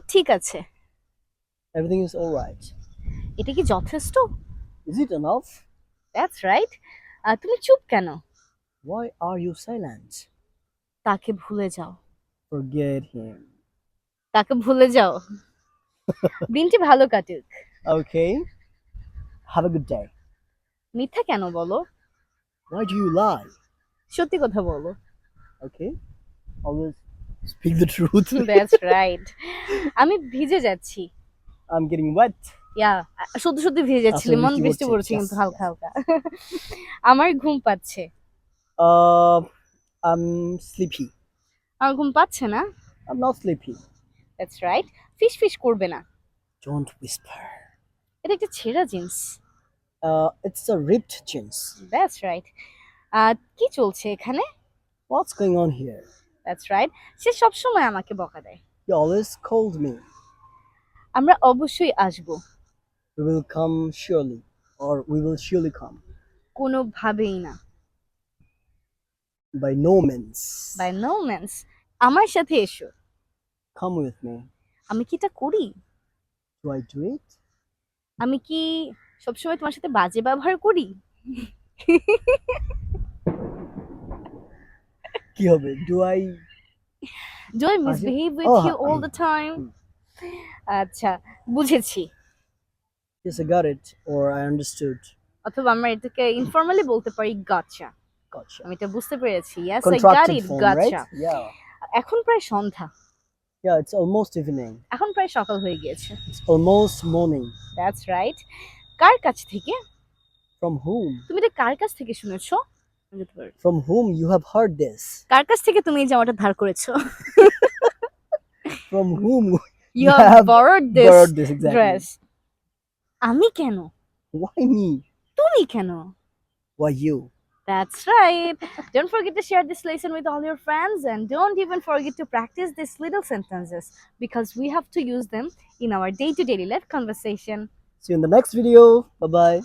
সব ঠিক আছে Everything is all right. এটা কি যথেষ্ট Is it enough? That's right তুমি চুপ কেন Why are you silent? তাকে ভুলে যাও Forget him. তাকে ভুলে যাও দিনটি ভালো কাটুক Okay. Have a good day. মিথ্যা কেন বলো Why do you lie? সত্যি কথা বলো Okay. Always speak the truth. That's right আমি ভিজে যাচ্ছি I'm getting wet. ইয়া সত্যি সত্যি ভিজে যাচ্ছি মন বৃষ্টি পড়ছে, কিন্তু হালকা. হালকা আমার ঘুম পাচ্ছে Uh, I'm sleepy. আমার ঘুম পাচ্ছে না I'm not sleepy. That's right fish ফিশ করবে না Don't whisper. এটা একটা ছেঁড়া jeans Uh, it's a ripped jeans. That's right কি চলছে এখানে What's going on here? That's right সে সবসময় আমাকে বকা দেয় You always called me. আমরা অবশ্যই আসব We will come surely, or we will surely come. কোনোভাবেই না By no means. By no means আমার সাথে এসো Come with me. আমি কি এটা করি Do I do it? আমি কি সবসময় তোমার সাথে বাজে ব্যবহার করি কি হবে? Do I? Do I misbehave with you all the time আচ্ছা বুঝেছি Yes, I got it, or I understood. অথবা আমরা এটাকে ইনফর্মালি বলতে পারি Gotcha. আমি এটা বুঝতে পেরেছি yes I got it gotcha এখন প্রায় সন্ধ্যা Yeah, it's almost evening. এখন প্রায় সকাল হয়ে গিয়েছে It's almost morning. That's right কার কাছ থেকে From whom? তুমি এটা কার কাছ থেকে শুনেছো From whom you have heard this? কার কাছ থেকে তুমি এই জামাটা ধার করেছো From whom you You have have borrowed this borrowed this exactly? dress আমি কেন Why me? তুমি কেন Why you? That's right. Don't forget to share this lesson with all your friends and don't even forget to practice these little sentences because we have to use them in our day to day life conversation. See you in the next video. Bye bye.